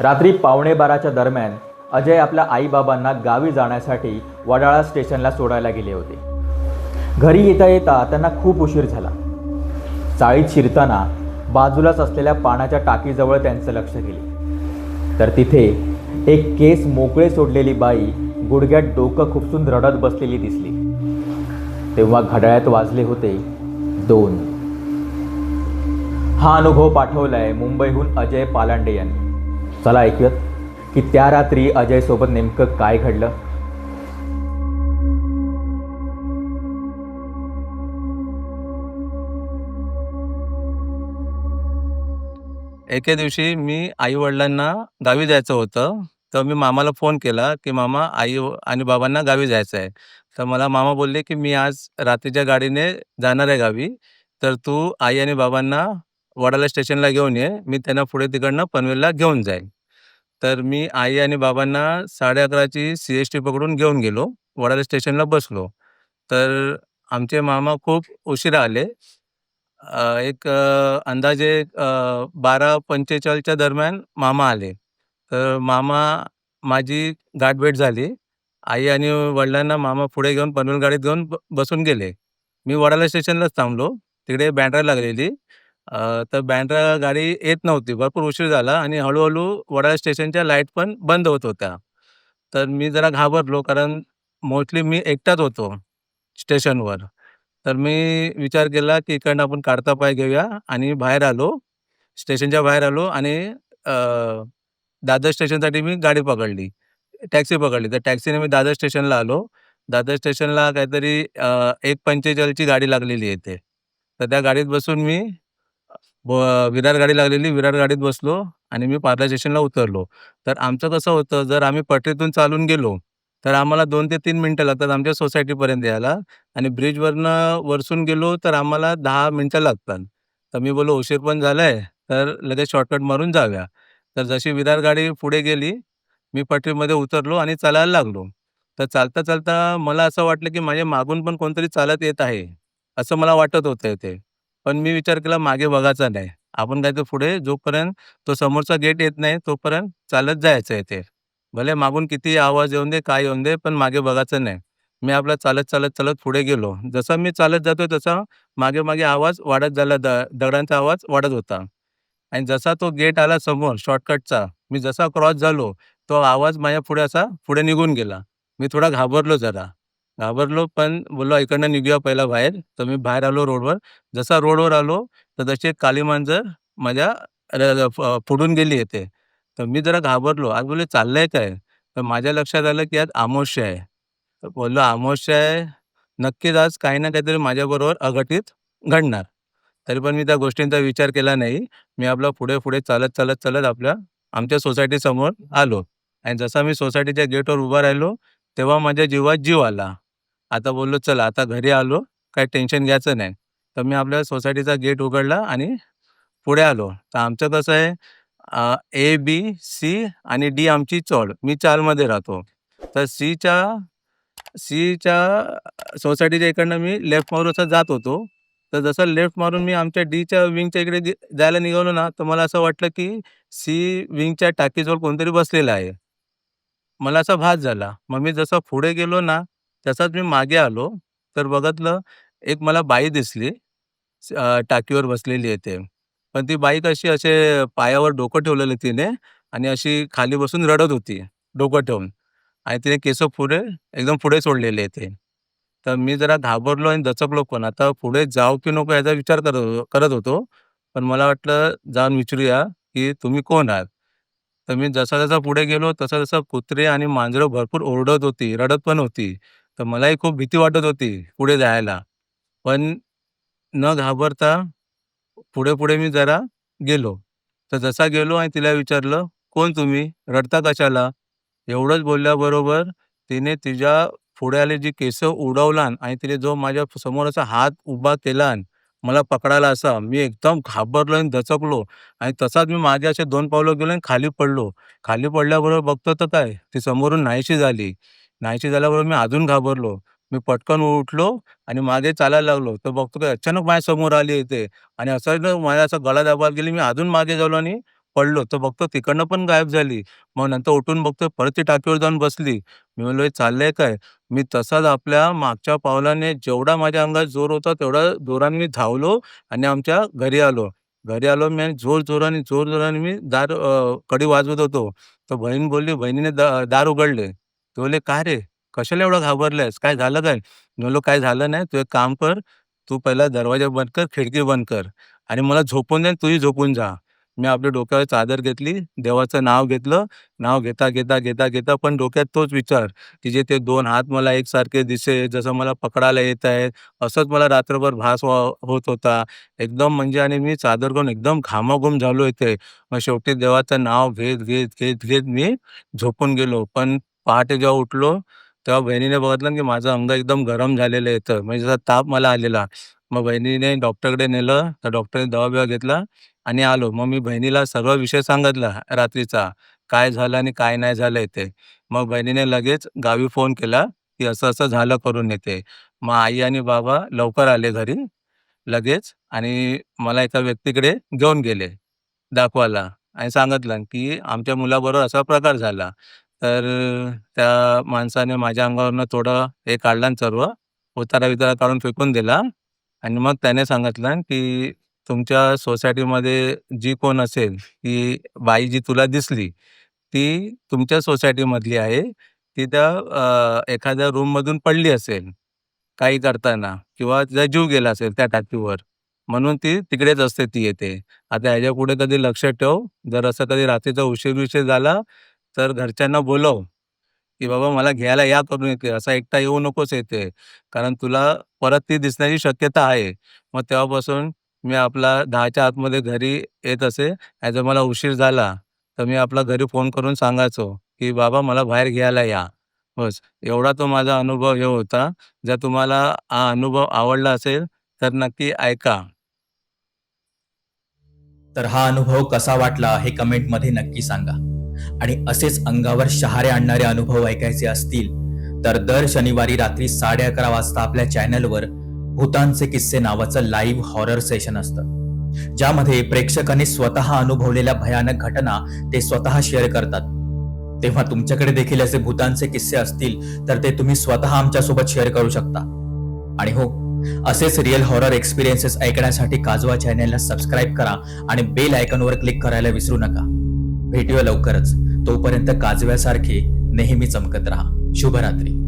रात्री पावणे बाराच्या दरम्यान अजय आपल्या आईबाबांना गावी जाण्यासाठी वडाळा स्टेशनला सोडायला गेले होते. घरी येता येता त्यांना खूप उशीर झाला. चाळीत शिरताना बाजूलाच असलेल्या पाण्याच्या टाकीजवळ त्यांचं लक्ष गेले. तर तिथे एक केस मोकळे सोडलेली बाई गुडघ्यात डोकं खुपसून रडत बसलेली दिसली. तेव्हा घड्याळ्यात वाजले होते दोन. हा अनुभव पाठवलाय मुंबईहून अजय पालांडे यांनी. चला ऐकूयात की त्या रात्री अजयसोबत नेमकं काय घडलं एके दिवशी मी आई-वडिलांना गावी जायचं होतं. तर मी मामाला फोन केला, की "मामा, आई आणि बाबांना गावी जायचं आहे." तर मला मामा बोलले, की "मी आज रात्रीच्या गाडीने जाणार आहे गावी. तर तू आई आणि बाबांना वडाला स्टेशनला घेऊन ये. मी त्यांना पुढे तिकडनं पनवेलला घेऊन जाईन." तर मी आई आणि बाबांना साडे अकराची सी-एस-टी पकडून घेऊन गेलो. वडाळा स्टेशनला बसलो. तर आमचे मामा खूप उशिरा आले. अ, एक अ, अंदाजे अ, 12:45 च्या दरम्यान मामा आले. तर मामा माझी गाठभेट झाली. आई आणि वडिलांना मामा पुढे घेऊन पनवेल गाडीत घेऊन ब बसून गेले. मी वडाळा स्टेशनलाच थांबलो. तिकडे बँड्रा लागलेली. अ, तर बँड्रा गाडी येत नव्हती. भरपूर उशीर झाला आणि हळू-हळू वडाळा स्टेशनच्या लाइट पण बंद होत होत्या. तर मी जरा घाबरलो कारण मोस्टली मी एकटाच होतो स्टेशनवर. तर मी विचार केला, की इकडनं आपण काढता पाय घेऊया आणि बाहेर आलो. स्टेशनच्या बाहेर आलो आणि अ, दादर स्टेशनसाठी मी गाडी पकडली. टॅक्सी पकडली. तर टॅक्सीने मी दादर स्टेशनला आलो. दादर स्टेशनला काहीतरी अ, 1:45 ची गाडी लागलेली आहे इथे. तर त्या गाडीत बसून मी ब विरार गाडी लागलेली. विरार गाडीत बसलो आणि मी पार्ला स्टेशनला उतरलो. तर आमचं कसं होतं, जर आम्ही पटरीतून चालून गेलो, तर आम्हाला 2 ते 3 मिनिटं लागतात आमच्या सोसायटीपर्यंत यायला आणि ब्रिजवरनं वरसून गेलो, तर आम्हाला 10 मिनिटं लागतात. तर मी बोललो, "उशीर पण झालाय, तर लगेच शॉर्टकट मारून जाऊया." तर जशी विरार गाडी पुढे गेली, मी पटरीमध्ये उतरलो आणि चालायला लागलो. तर चालता-चालता मला असं वाटलं, की माझ्या मागून पण कोणतरी चालत येत आहे, असं मला वाटत होतं ते. पण मी विचार केला मागे बघायचा नाही. आपण काय तर पुढे जोपर्यंत तो समोरचा गेट येत नाही, तोपर्यंत चालत जायचं इथे. भले मागून कितीही आवाज येऊन दे, काय येऊन दे, पण मागे बघायचं नाही. मी आपला चालत, चालत, चालत पुढे गेलो. जसा मी चालत जातोय, तसा मागे-मागे आवाज वाढत झाला. द दगडांचा आवाज वाढत होता आणि जसा तो गेट आला समोर शॉर्टकटचा, मी जसा क्रॉस झालो, तो आवाज माझ्या पुढे असा पुढे निघून गेला. मी थोडा घाबरलो जरा. घाबरलो, पण बोललो इकडनं निघूया पहिला बाहेर. तर मी बाहेर आलो रोडवर. जसा रोडवर आलो, तर तशी एक काळी मांजर माझ्या र फ पुढून गेली येते तर मी जरा घाबरलो. आज बोलले, "चाललंय काय?" तर माझ्या लक्षात आलं, की आज अमावास्या आहे. तर बोललो, "अमावास्या आहे, नक्कीच आज काही ना काहीतरी माझ्याबरोबर अघटित घडणार." तरी पण मी त्या गोष्टींचा विचार केला नाही. मी आपला पुढे-पुढे चालत, चालत, चालत आपल्या आमच्या सोसायटीसमोर आलो आणि जसा मी सोसायटीच्या गेटवर उभा राहिलो, तेव्हा माझ्या जीवात जीव आला. आता बोललो, "चला आता घरी आलो, काही टेन्शन घ्यायचं नाही." तर मी आपल्या सोसायटीचा गेट उघडला आणि पुढे आलो. तर आमचं कसं आहे ए, बी, सी आणि डी आमची चौड मी चालमध्ये राहतो. तर सीच्या सीच्या सोसायटीच्या इकडनं मी लेफ्ट मारून असं जात होतो. तर जसं लेफ्ट मारून मी आमच्या डीच्या विंगच्या इकडे जायला निघालो ना, तर मला असं वाटलं, की सी विंगच्या टाकीजवळ कोणतरी बसलेलं आहे. मला असा भास झाला. मग मी जसं पुढे गेलो ना, तसाच मी मागे आलो, तर बघितलं एक मला बाई दिसली. अ, टाकीवर बसलेली आहे ते. पण ती बाई कशी असे पायावर डोकं ठेवलेलं तिने आणि अशी खाली बसून रडत होती, डोकं ठेवून आणि तिने केसं पुढे एकदम पुढे सोडलेले आहे ते. तर मी जरा घाबरलो आणि दचकलो पण. आता पुढे जाऊ की नको याचा विचार करत होतो करत होतो. पण मला वाटलं जाऊन विचारूया, की तुम्ही कोण आहात? तर मी जसा-जसा पुढे गेलो, तसं-तसं कुत्रे आणि मांजरं भरपूर ओरडत होती, रडत पण होती. तर मलाही खूप भीती वाटत होती पुढे जायला. पण न घाबरता पुढे-पुढे मी जरा गेलो. तर जसा गेलो आणि तिला विचारलं, "कोण तुम्ही? रडता कशाला?" एवढंच बोलल्याबरोबर तिने तिच्या पुढे जी केसं उडवलान आणि तिने जो माझ्यासमोर असा हात उभा केलान, मला पकडायला असा. मी एकदम घाबरलो आणि दचकलो आणि तसाच मी मागे असे 2 पावलं गेलो आणि खाली पडलो. खाली पडल्याबरोबर बघतो तर काय, ती समोरून नाहीशी झाली. नाहीशी झाल्याबरोबर मी अजून घाबरलो. मी पटकन उठलो आणि मागे चालायला लागलो. तर बघतो की अचानक माझ्यासमोर आली इथे आणि अचानक माझा असा गळा दाबायला गेली. मी अजून मागे झालो आणि पडलो तर बघतो तिकडनं पण गायब झाली. मग नंतर उठून बघतो परत ती टाकीवर जाऊन बसली. मी म्हणलो, "हे चाललंय काय?" मी तसाच आपल्या मागच्या पावलाने जेवढा माझ्या अंगात जोर होता तेवढा जोराने मी धावलो आणि आमच्या घरी आलो. घरी आलो मी आणि जोरजोराने, जोरजोराने मी दार अ, कडी वाजवत होतो. तर बहीण बोलली, बहिणीने दा दार उघडले. ते बोलले, "काय रे? कशाला एवढं घाबरलायस? काय झालं काय?" मी म्हणलो, "काय झालं नाही. तू एक काम कर. तू पहिला दरवाजा बंद कर, खिडकी बंद कर आणि मला झोपून दे आणि तूही झोपून जा." मी आपल्या डोक्यावर चादर घेतली, देवाचं नाव घेतलं. नाव घेता, घेता, घेता, घेता पण डोक्यात तोच विचार, की जे ते 2 हात मला एकसारखे दिसे, जसं मला पकडायला येत आहेत. असंच मला रात्रभर भास व्हा होत होता. एकदम म्हणजे आणि मी चादर करून एकदम घामाघूम झालो इथे. मग शेवटी देवाचं नाव घेत, घेत, घेत, घेत मी झोपून गेलो. पण पहाटे जेव्हा उठलो, तेव्हा बहिणीने बघितलं, की माझं अंग एकदम गरम झालेलं येतं म्हणजे जसा ताप मला आलेला. मग बहिणीने डॉक्टरकडे नेलं. तर डॉक्टरने दवा-बिवा घेतला आणि आलो. मग मी बहिणीला सर्व विषय सांगितला रात्रीचा. काय झालं आणि काय नाही झालंय ते. मग बहिणीने लगेच गावी फोन केला, की असं-असं झालं करून येते मग आई आणि बाबा लवकर आले घरी लगेच आणि मला एका व्यक्तीकडे घेऊन गेले दाखवायला आणि सांगितलं, की आमच्या मुलाबरोबर असा प्रकार झाला. तर त्या माणसाने माझ्या अंगावरनं थोडं हे काढलं आणि सर्व उतारा-बितारा काढून फेकून दिला आणि मग त्याने सांगितलं, की तुमच्या सोसायटीमध्ये जी कोण असेल, की बाई जी तुला दिसली, ती तुमच्या सोसायटीमधली आहे. ती त्या अ, एखाद्या रूममधून पडली असेल, काही करताना किंवा तिचा जीव गेला असेल त्या टाकीवर. म्हणून ती तिकडेच असते ती येते. आता ह्याच्यापुढे कधी लक्ष ठेव. जर असं कधी रात्रीचा उशीर-बिशीर झाला, तर घरच्यांना बोलव, की बाबा मला घ्यायला या करून येते असा एकटा येऊ नकोस येते कारण तुला परत ती दिसण्याची शक्यता आहे. मग तेव्हापासून मी आपला 10च्या आतमध्ये घरी येत असे. आणि जर मला उशीर झाला, तर मी आपला घरी फोन करून सांगायचो, की बाबा मला बाहेर घ्यायला या. बस एवढा तो माझा अनुभव हे होता. जर तुम्हाला हा अनुभव आवडला असेल, तर नक्की ऐका. तर हा अनुभव कसा वाटला हे कमेंटमध्ये नक्की सांगा. आणि असेच अंगावर शहारे आणणारे अनुभव ऐकायचे असतील, तर दर शनिवारी रात्री 11:30 वाजता आपल्या चॅनलवर भूतांचे किस्से नावाचं लाईव्ह हॉरर सेशन असतं. ज्यामध्ये प्रेक्षकांनी स्वतः अनुभवलेल्या भयानक घटना ते स्वतः शेअर करतात. तेव्हा तुमच्याकडे देखील असे भूतांचे किस्से असतील, तर ते तुम्ही स्वतः आमच्यासोबत शेअर करू शकता. आणि हो, असेच रिअल हॉरर एक्सपिरियन्सेस ऐकण्यासाठी काजवा चॅनेलला सबस्क्राईब करा आणि बेल आयकॉनवर क्लिक करायला विसरू नका. भेटूया लवकरच. तोपर्यंत काजव्यासारखे नेहमी चमकत राहा. शुभरात्री.